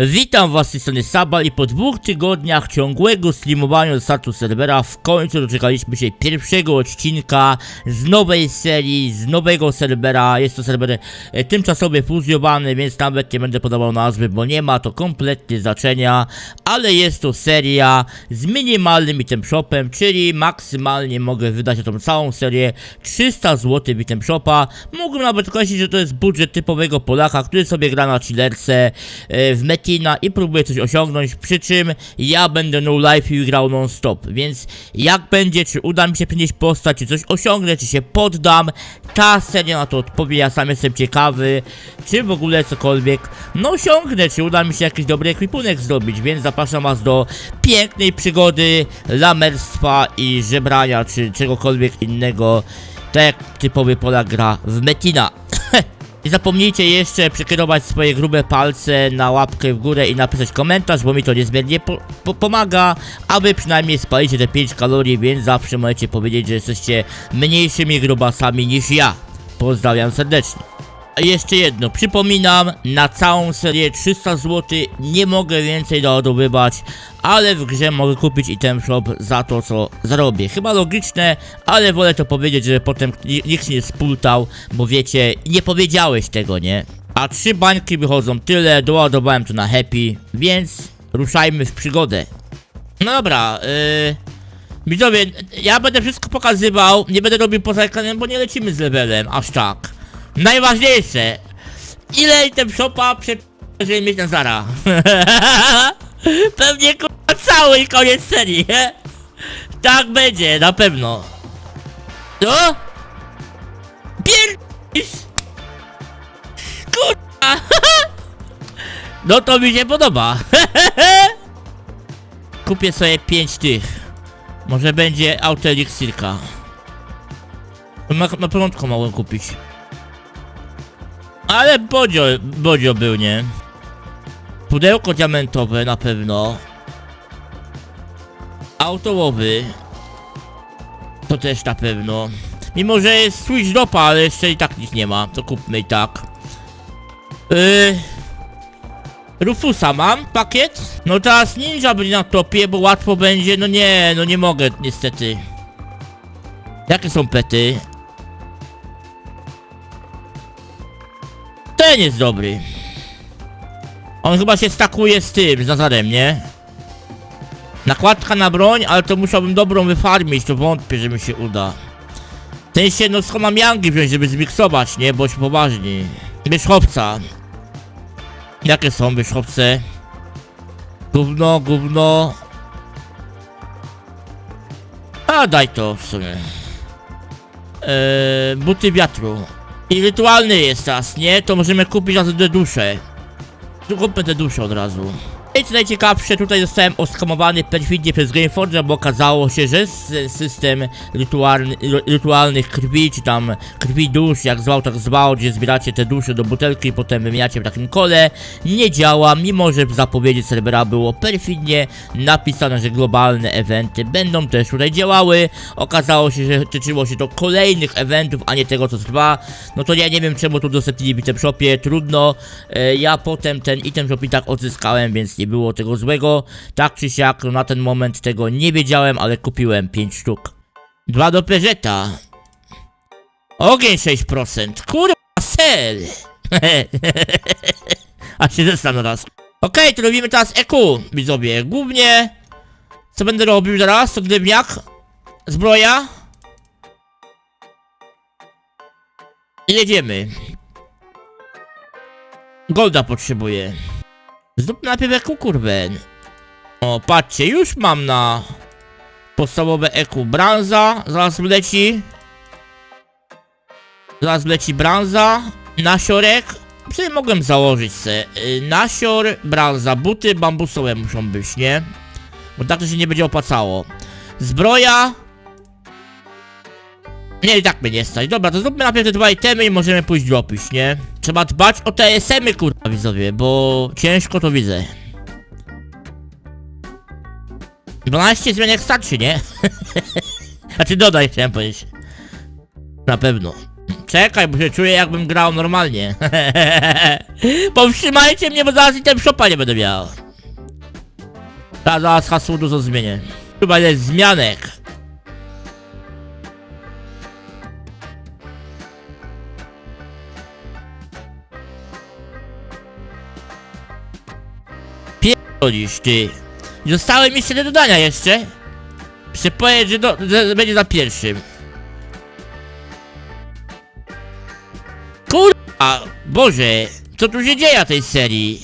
Witam was z tej strony Saba i po dwóch tygodniach ciągłego streamowania do startu serwera w końcu doczekaliśmy się pierwszego odcinka z nowej serii, z nowego serwera. Jest to serwer e, tymczasowy fuzjowany, więc nawet nie będę podawał nazwy, bo nie ma to kompletnie znaczenia, ale jest to seria z minimalnym item shopem, czyli maksymalnie mogę wydać na tą całą serię 300 zł item shopa. Mógłbym nawet określić, że to jest budżet typowego Polaka, który sobie gra na chillerce e, w I próbuje coś osiągnąć, przy czym ja będę no life i grał non stop, więc jak będzie, czy uda mi się przenieść postać, czy coś osiągnę, czy się poddam, ta seria na to odpowie, ja sam jestem ciekawy, czy w ogóle cokolwiek, no osiągnę, czy uda mi się jakiś dobry ekwipunek zdobyć, więc zapraszam was do pięknej przygody, lamerstwa i żebrania, czy czegokolwiek innego, tak jak typowy Polak gra w Metina. Nie zapomnijcie jeszcze przekierować swoje grube palce na łapkę w górę i napisać komentarz, bo mi to niezmiernie po po pomaga, aby przynajmniej spalicie te 5 kalorii, więc zawsze możecie powiedzieć, że jesteście mniejszymi grubasami niż ja. Pozdrawiam serdecznie. Jeszcze jedno, przypominam, na całą serię 300 zł nie mogę więcej doładowywać, ale w grze mogę kupić item shop za to co zarobię. Chyba logiczne, ale wolę to powiedzieć, żeby potem ni- nikt się nie spultał, bo wiecie, nie powiedziałeś tego, nie? A trzy bańki wychodzą tyle, doładowałem to na happy, więc ruszajmy w przygodę. No dobra, yy... Widzowie, ja będę wszystko pokazywał, nie będę robił poza ekranem, bo nie lecimy z levelem, aż tak. Najważniejsze, ile item shopa przed... żeby mieć na zara. Pewnie kurwa cały koniec serii? Tak będzie, na pewno. No? Pierdolisz! Kurwa! No to mi się podoba. Kupię sobie pięć tych. Może będzie auto eliksirka. Na, na początku mogłem kupić. Ale Bodzio, Bodzio był, nie? Pudełko diamentowe na pewno. Autołowy. To też na pewno. Mimo, że jest switch dropa, ale jeszcze i tak nic nie ma. To kupmy i tak. Yy... Rufusa mam, pakiet. No teraz ninja będzie na topie, bo łatwo będzie. No nie, no nie mogę niestety. Jakie są pety? Ten jest dobry. On chyba się stakuje z tym, z Nazarem, nie? Nakładka na broń, ale to musiałbym dobrą wyfarmić, to wątpię, że mi się uda. Ten się no skąd mam Yangi wziąć, żeby zmiksować, nie? Bądź poważni. Wierzchowca. Jakie są wierzchowce? Gówno, gówno. A daj to w sumie. Eee, buty wiatru. I rytualny jest teraz, nie? To możemy kupić razu te dusze. Tu kupmy te dusze od razu. I co najciekawsze, tutaj zostałem oskamowany perfidnie przez Gameforge, bo okazało się, że system rytualny, ry- rytualnych krwi, czy tam krwi dusz, jak zwał, tak zwał, gdzie zbieracie te dusze do butelki i potem wymieniacie w takim kole, nie działa, mimo że w zapowiedzi serwera było perfidnie napisane, że globalne eventy będą też tutaj działały. Okazało się, że tyczyło się to kolejnych eventów, a nie tego co trwa. No to ja nie wiem czemu tu udostępnili w item shopie, trudno. E, ja potem ten item shop i tak odzyskałem, więc nie było tego złego. Tak czy siak, no na ten moment tego nie wiedziałem, ale kupiłem 5 sztuk. Dwa do. Ogień 6%. Kurwa, sel. A się zestanę raz. Okej, to robimy teraz EQ, widzowie. Głównie... Co będę robił zaraz? To gdybniak. Zbroja. I jedziemy. Golda potrzebuję. Zróbmy najpierw EQ, kurwę. O, patrzcie, już mam na podstawowe EQ. Branza, zaraz leci. Zaraz leci branza. Nasiorek. Sobie mogłem założyć se. Y, Nasior, branza, buty bambusowe muszą być, nie? Bo tak to się nie będzie opłacało. Zbroja. Nie, i tak mnie nie stać. Dobra, to zróbmy najpierw te dwa itemy i możemy pójść dropić, nie? Trzeba dbać o te SM-y, kurwa, widzowie, bo ciężko to widzę. 12 zmianek starczy, nie? znaczy dodaj, chciałem powiedzieć. Na pewno. Czekaj, bo się czuję jakbym grał normalnie. Powstrzymajcie mnie, bo zaraz i ten szopa nie będę miał. Ta, zaraz hasło dużo zmienię. Chyba jest zmianek. Ty. Zostały mi 4 dodania jeszcze. Przypowiedz, że, do, że będzie za pierwszym. Kurwa, Boże, co tu się dzieje w tej serii?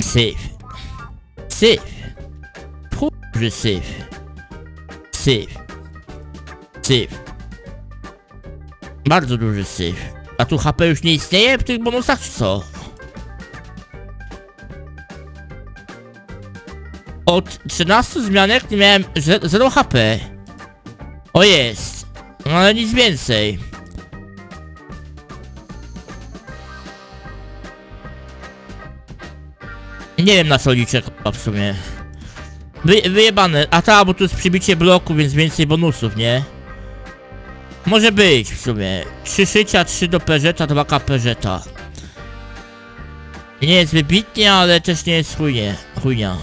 Syf. Syf. Kurwa, syf. Syf. Syf. Bardzo duży syf. A tu HP już nie istnieje w tych bonusach, czy co? Od 13 zmianek nie miałem 0 HP. O jest. No ale nic więcej. Nie wiem na co liczę w sumie. Wy, wyjebane. A ta, bo tu jest przybicie bloku, więc więcej bonusów, nie? Może być w sumie. 3 szycia, 3 do peżeta, 2 kapeżeta. Nie jest wybitnie, ale też nie jest chujnie. Chujnia.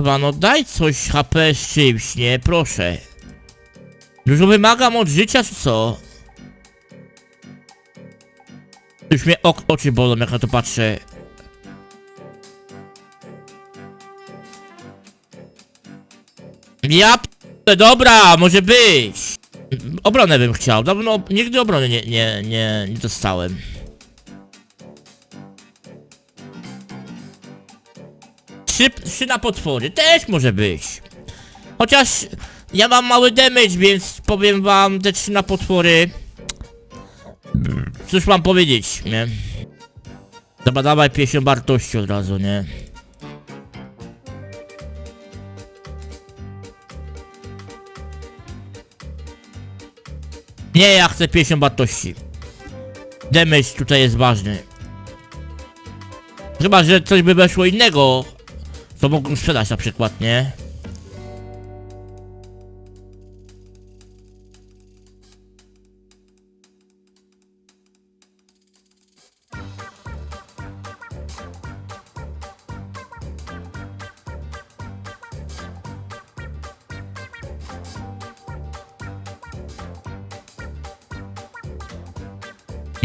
Chyba no daj coś HP z czymś, nie? Proszę. Dużo wymagam od życia, czy co? Już mnie ok oczy bolą, jak na to patrzę. Ja p... dobra, może być. Obronę bym chciał. Dawno, nigdy obrony nie, nie, nie, nie dostałem. Trzy, trzy na potwory, też może być. Chociaż ja mam mały damage, więc powiem wam te trzy na potwory. Cóż mam powiedzieć, nie? Dobra, dawaj pieśń wartości od razu, nie? Nie, ja chcę pieśń wartości. Damage tutaj jest ważny. Chyba, że coś by weszło innego, co mógłbym sprzedać na przykład, nie?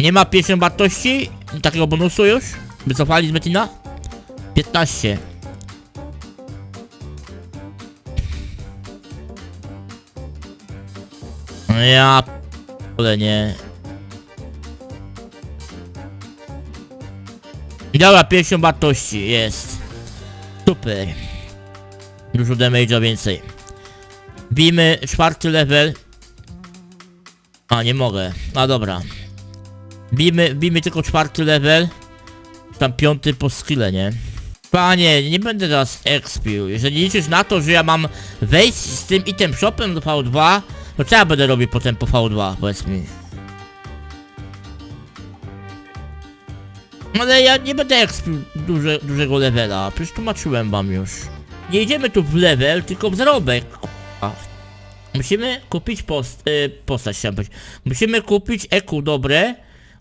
Nie ma pieśń wartości? Takiego bonusu już? Wycofali z Metina? 15. No Ja ale nie. Dobra, pieśń wartości, jest. Super. Dużo damage'a więcej. Bijmy czwarty level. A, nie mogę. A dobra. Bijmy, bijmy tylko czwarty level. Tam piąty po skille, nie? Panie, nie będę teraz expił. Jeżeli liczysz na to, że ja mam wejść z tym item shopem do V2, to co ja będę robił potem po V2, powiedz mi. Ale ja nie będę expił duże, dużego levela, przecież tłumaczyłem wam już. Nie idziemy tu w level, tylko w zarobek. Musimy kupić post, y, postać, chciałem powiedzieć. Musimy kupić EQ dobre,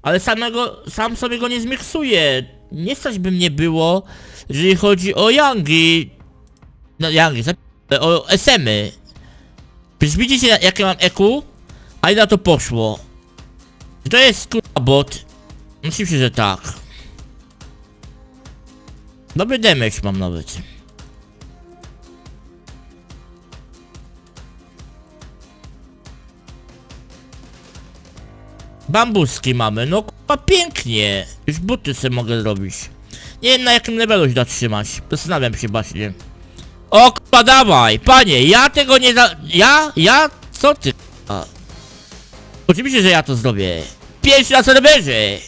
ale samego, sam sobie go nie zmiksuję. Nie stać by mnie było, jeżeli chodzi o Yangi. No Yangi, o SM-y. Przecież widzicie jakie mam EQ? A ile na to poszło? To jest kurwa bot. Oczywiście, że tak. Dobry damage mam nawet. Bambuski mamy, no kurwa pięknie. Już buty sobie mogę zrobić. Nie wiem na jakim levelu się da trzymać. Zastanawiam się właśnie. O kurwa dawaj, panie, ja tego nie za... Ja? Ja? Co ty kurwa? Oczywiście, że ja to zrobię. Pięć na serwerze.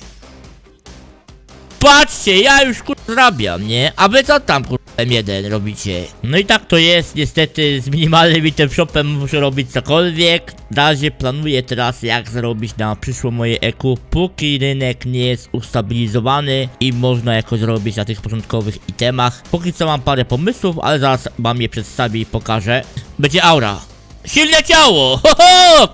Patrzcie, ja już kurwa zarabiam, nie? A wy co tam kurwa M1 robicie? No i tak to jest, niestety z minimalnym shopem muszę robić cokolwiek. Na razie planuję teraz jak zarobić na przyszło moje eku, póki rynek nie jest ustabilizowany i można jakoś zrobić na tych początkowych itemach. Póki co mam parę pomysłów, ale zaraz wam je przedstawię i pokażę. Będzie aura. Silne ciało! Ho, ho!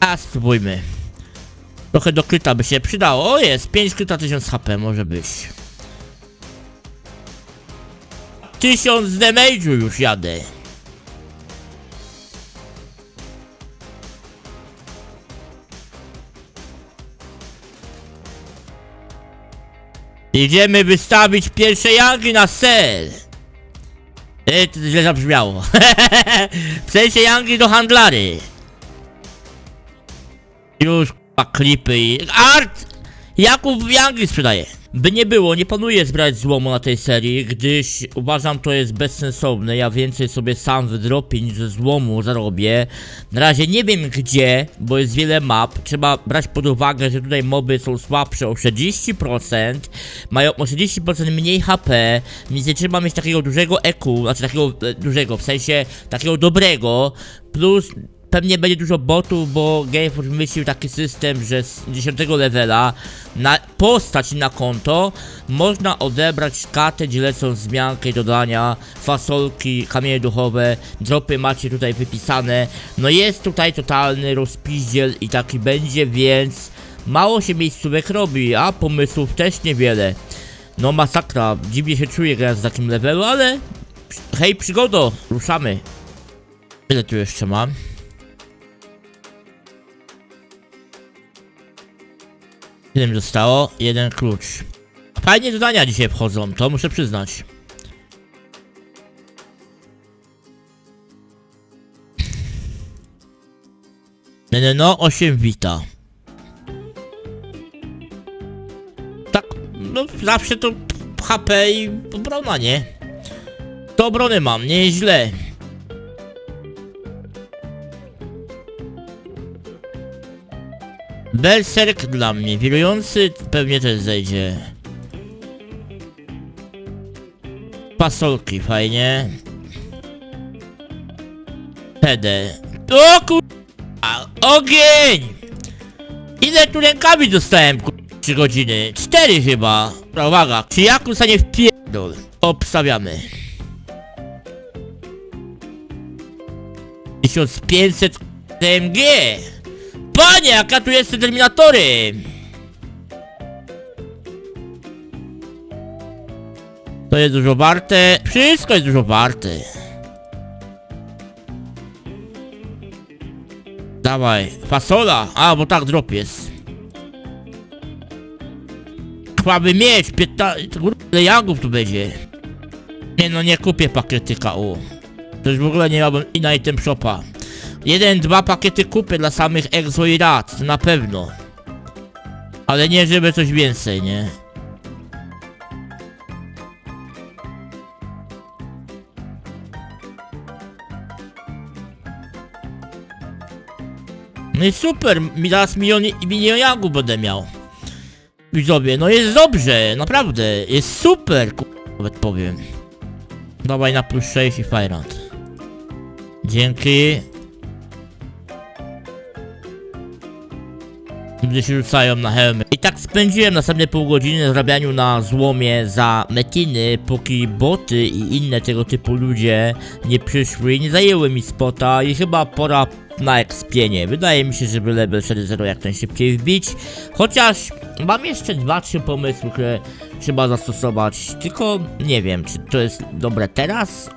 A spróbujmy. Trochę do kryta by się przydało. O jest, 5 kryta 1000 HP może być. 1000 damage'u już jadę. Idziemy wystawić pierwsze jangi na sel. E, to źle zabrzmiało. w sensie jangi do handlary. Już k***a, klipy i... Art! Jakub Jangi sprzedaje. By nie było, nie planuję zbrać złomu na tej serii, gdyż uważam to jest bezsensowne. Ja więcej sobie sam wydropię niż ze złomu zarobię. Na razie nie wiem gdzie, bo jest wiele map. Trzeba brać pod uwagę, że tutaj moby są słabsze o 30%, mają o 30% mniej HP, więc nie trzeba mieć takiego dużego EQ, znaczy takiego e, dużego, w sensie takiego dobrego, plus pewnie będzie dużo botów, bo Gameforge wymyślił taki system, że z 10 levela na postać na konto można odebrać kartę, gdzie lecą dodania, fasolki, kamienie duchowe, dropy macie tutaj wypisane. No jest tutaj totalny rozpiździel i taki będzie, więc mało się miejscówek robi, a pomysłów też niewiele. No masakra, dziwnie się czuję grając w takim levelu, ale hej przygodo, ruszamy. Ile tu jeszcze mam? Ile mi zostało? Jeden klucz. Fajnie dodania dzisiaj wchodzą, to muszę przyznać. No, no, no, 8 wita. Tak, no zawsze to HP i obrona, nie? To obrony mam, nie Berserk dla mnie, wirujący pewnie też zejdzie. Pasolki, fajnie. PD. O kur... Ogień! Ile tu rękami dostałem kur... 3 godziny? 4 chyba. Uwaga, czy Jakusa nie wpierdol? Obstawiamy. 1500 DMG! Panie, jaka tu jest terminatory! To jest dużo warte. Wszystko jest dużo warte. Dawaj, fasola. A, bo tak drop jest. Chłaby mieć, 15... Kurde, jagów tu będzie. Nie no, nie kupię pakietyka, u. To już w ogóle nie miałbym i na item shopa. Jeden, dwa pakiety kupię dla samych Exo i Rad, na pewno. Ale nie, żeby coś więcej, nie? No i super, teraz milion, milion jagów będę miał. Widzowie, no jest dobrze, naprawdę, jest super, ku- nawet powiem. Dawaj na plus 6 i Fajrant. Dzięki. Ludzie się rzucają na hełmy. I tak spędziłem następne pół godziny zarabianiu na złomie za metiny, póki boty i inne tego typu ludzie nie przyszły i nie zajęły mi spota i chyba pora na ekspienie. Wydaje mi się, żeby level 4.0 jak najszybciej wbić. Chociaż mam jeszcze dwa, trzy pomysły, które trzeba zastosować. Tylko nie wiem, czy to jest dobre teraz?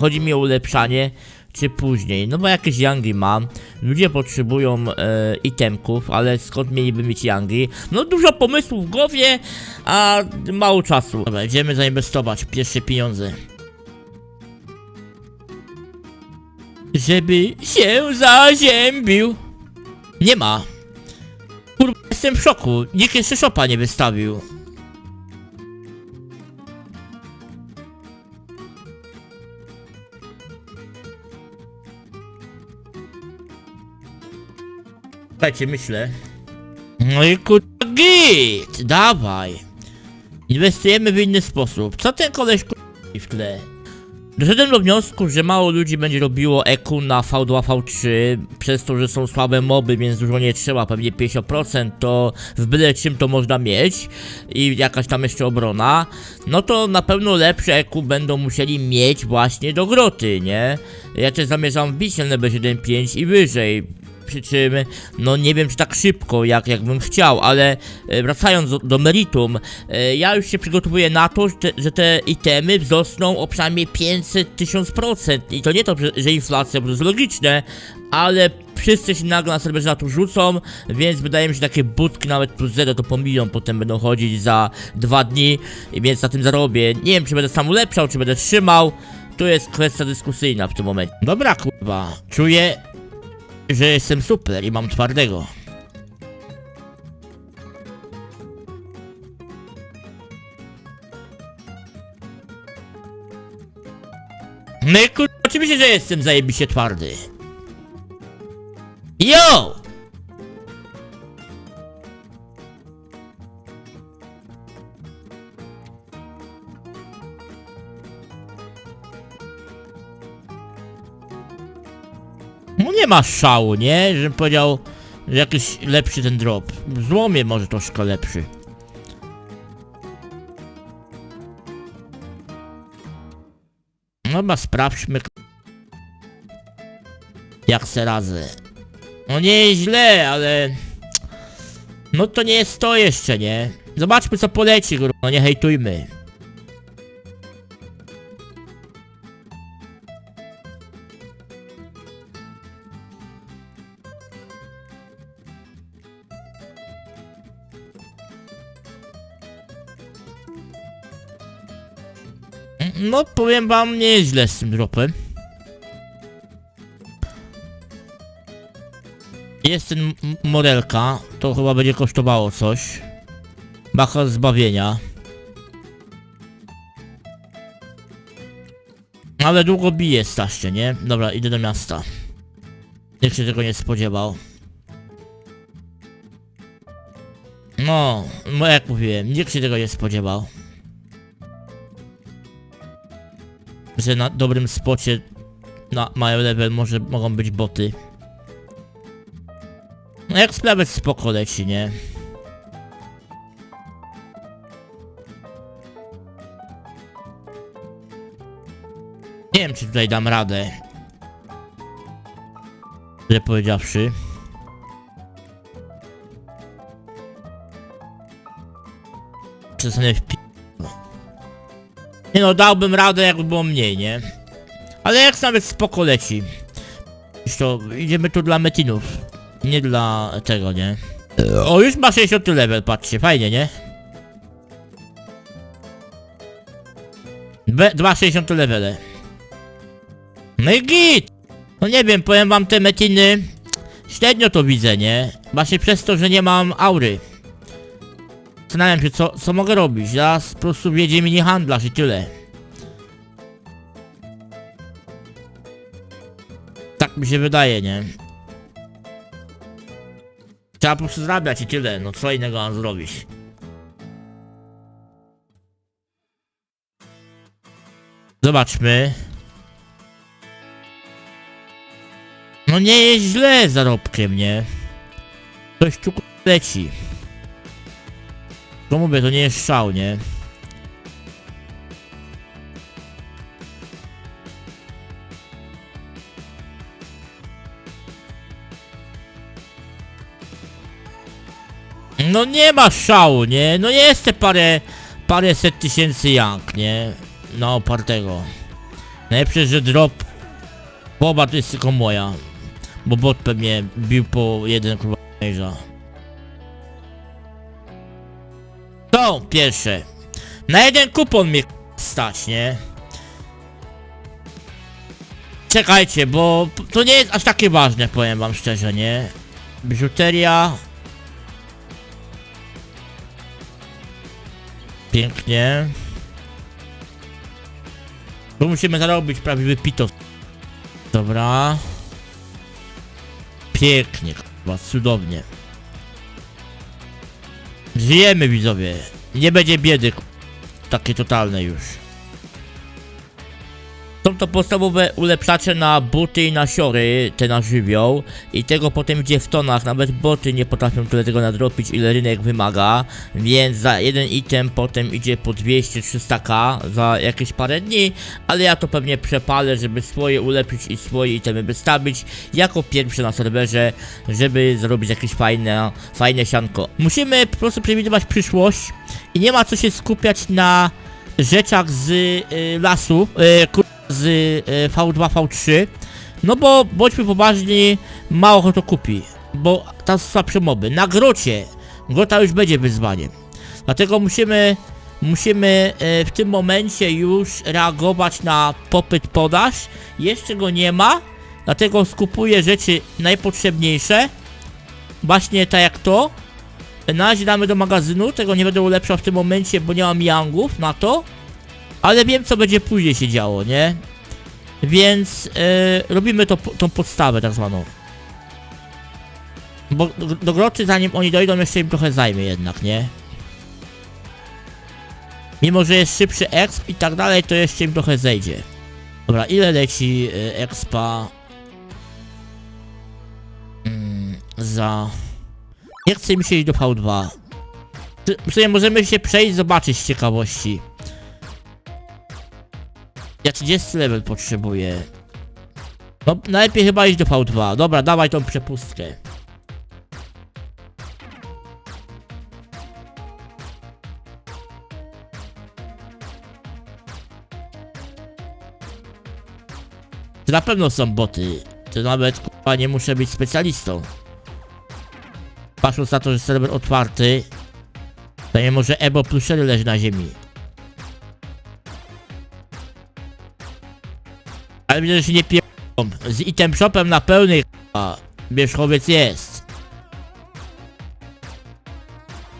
Chodzi mi o ulepszanie czy później, no bo jakieś yangi mam, ludzie potrzebują e, itemków, ale skąd mieliby mieć yangi? No dużo pomysłów w głowie, a mało czasu. Dobra, idziemy zainwestować pierwsze pieniądze. Żeby się zaziębił. Nie ma. Kurwa, jestem w szoku, nikt jeszcze szopa nie wystawił. Słuchajcie, myślę. No i kurwa git, dawaj. Inwestujemy w inny sposób. Co ten koleś kurwa w tle? Doszedłem do wniosku, że mało ludzi będzie robiło EQ na V2, V3 przez to, że są słabe moby, więc dużo nie trzeba, pewnie 50% to w byle czym to można mieć i jakaś tam jeszcze obrona, no to na pewno lepsze EQ będą musieli mieć właśnie do groty, nie? Ja też zamierzam wbić LB75 i wyżej, przy czym, no nie wiem czy tak szybko, jak, jak bym chciał, ale e, wracając do, do meritum, e, ja już się przygotowuję na to, że te, że te itemy wzrosną o przynajmniej 500 1000% i to nie to, że, inflacja, bo to jest logiczne, ale wszyscy się nagle na serwerze na to rzucą, więc wydaje mi się, że takie budki nawet plus 0 to po milion potem będą chodzić za dwa dni, więc na tym zarobię. Nie wiem, czy będę sam ulepszał, czy będę trzymał, to jest kwestia dyskusyjna w tym momencie. Dobra, kurwa, czuję że jestem super i mam twardego. No i kur... oczywiście, że jestem zajebiście twardy. Yo! Ma szału, nie? Żebym powiedział, że jakiś lepszy ten drop. W złomie może troszkę lepszy. No chyba sprawdźmy jak se radzę. No nie źle, ale... No to nie jest to jeszcze, nie? Zobaczmy co poleci, no nie hejtujmy. No powiem wam, nie jest źle z tym dropem. Jest ten modelka, to chyba będzie kosztowało coś. Bacha zbawienia. Ale długo bije Staście, nie? Dobra, idę do miasta. Nikt się tego nie spodziewał. No, no jak mówiłem, nikt się tego nie spodziewał. Że na dobrym spocie na mają level może mogą być boty. No jak sprawiać spoko leci, nie? Nie wiem czy tutaj dam radę. Źle powiedziawszy. Przestanę w pi... Nie no, dałbym radę jakby było mniej, nie? Ale jak nawet spoko leci. Już to, idziemy tu dla metinów. Nie dla tego, nie? O, już ma 60 level, patrzcie, fajnie, nie? Be, dwa 60 levele. No i git! No nie wiem, powiem wam te metiny. Średnio to widzę, nie? Właśnie przez to, że nie mam aury. Zastanawiam się, co, co mogę robić. Zaraz po prostu wjedzie mini handlarz i tyle. Tak mi się wydaje, nie? Trzeba po prostu zarabiać i tyle. No co innego mam zrobić? Zobaczmy. No nie jest źle zarobkiem, nie? Coś tu leci. To mówię, to nie jest szał, nie? No nie ma szału, nie? No jest te parę, parę set tysięcy jak, nie? Na opartego. Najlepsze, że drop Boba to jest tylko moja. Bo bot pewnie bił po jeden kurwa To pierwsze. Na jeden kupon mnie stać, nie? Czekajcie, bo to nie jest aż takie ważne, powiem wam szczerze, nie? Biżuteria. Pięknie. Tu musimy zarobić prawie wypito. Dobra. Pięknie, chyba cudownie. Żyjemy widzowie. Nie będzie biedy takie totalne już. To podstawowe ulepszacze na buty i na siory, te na żywioł. I tego potem idzie w tonach, nawet boty nie potrafią tyle tego nadrobić ile rynek wymaga, więc za jeden item potem idzie po 200-300k za jakieś parę dni, ale ja to pewnie przepalę, żeby swoje ulepszyć i swoje itemy wystawić jako pierwsze na serwerze, żeby zrobić jakieś fajne, fajne sianko. Musimy po prostu przewidywać przyszłość i nie ma co się skupiać na rzeczach z y, lasu, y, z y, V2, V3, no bo bądźmy poważni, mało kto to kupi, bo tam są moby. Na grocie, grota już będzie wyzwaniem, dlatego musimy, musimy y, w tym momencie już reagować na popyt podaż, jeszcze go nie ma, dlatego skupuję rzeczy najpotrzebniejsze, właśnie tak jak to, na razie damy do magazynu, tego nie będę ulepszał w tym momencie, bo nie mam yangów na to. Ale wiem co będzie później się działo, nie? Więc e, robimy to, tą podstawę tak zwaną. Bo do, groczy zanim oni dojdą jeszcze im trochę zajmie jednak, nie? Mimo, że jest szybszy exp i tak dalej, to jeszcze im trochę zejdzie. Dobra, ile leci e, expa? Mm, za... Nie chce mi się iść do V2. Czy- W sumie możemy się przejść, zobaczyć z ciekawości. Ja 30 level potrzebuję. No, najlepiej chyba iść do V2. Dobra, dawaj tą przepustkę. To na pewno są boty. To nawet kurwa nie muszę być specjalistą. Patrząc na to, że serwer otwarty, to nie może Ebo plus 4 leży na ziemi. Ale że się nie pierdolą. Z item shopem na pełny a wierzchowiec jest.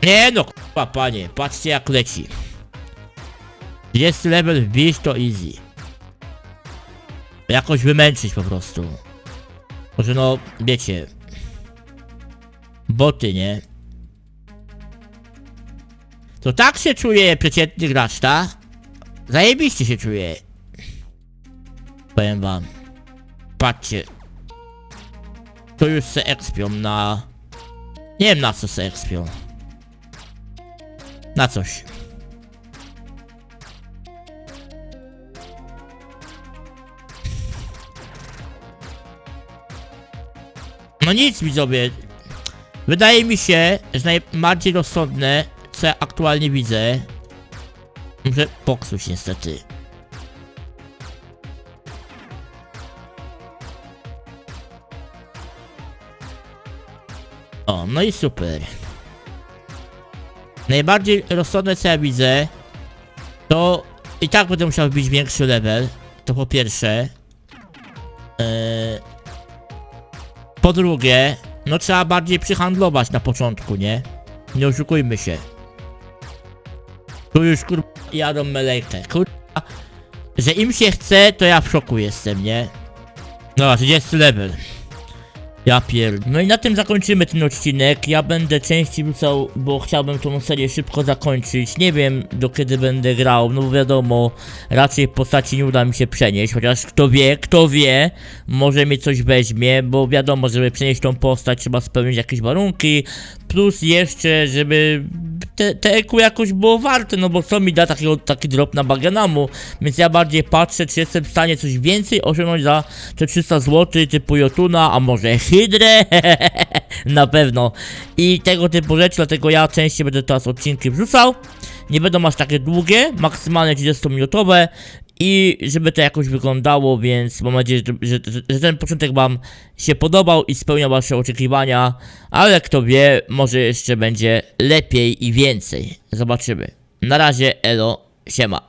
Nie no, k***a panie, patrzcie jak leci. 30 level wbić to easy. Jakoś wymęczyć po prostu. Może no, wiecie. Boty, nie? To tak się czuje przeciętny gracz, ta? Zajebiście się czuje. Powiem wam. Patrzcie. To już se expią na... Nie wiem na co se expią. Na coś. No nic widzowie. Wydaje mi się, że najbardziej rozsądne, co ja aktualnie widzę, że poksuć niestety. No i super. Najbardziej rozsądne co ja widzę, to i tak będę musiał wbić większy level. To po pierwsze. Eee, po drugie, no trzeba bardziej przyhandlować na początku, nie? Nie oszukujmy się. Tu już kurwa jadą melejkę. Kurwa, że im się chce, to ja w szoku jestem, nie? Dobra, 30 level. Ja pierd... No i na tym zakończymy ten odcinek. Ja będę częściej wrzucał, bo chciałbym tą serię szybko zakończyć. Nie wiem do kiedy będę grał, no bo wiadomo, raczej postaci nie uda mi się przenieść, chociaż kto wie, kto wie, może mi coś weźmie, bo wiadomo, żeby przenieść tą postać trzeba spełnić jakieś warunki, plus jeszcze, żeby te, te EQ jakoś było warte, no bo co mi da takiego, taki drop na Bagenamu, więc ja bardziej patrzę, czy jestem w stanie coś więcej osiągnąć za te 300 zł, typu Jotuna, a może Hydrę, na pewno, i tego typu rzeczy, dlatego ja częściej będę teraz odcinki wrzucał, nie będą aż takie długie, maksymalnie 30-minutowe, i żeby to jakoś wyglądało, więc mam nadzieję, że, że, że ten początek Wam się podobał i spełniał Wasze oczekiwania, ale kto wie, może jeszcze będzie lepiej i więcej. Zobaczymy. Na razie, elo, siema.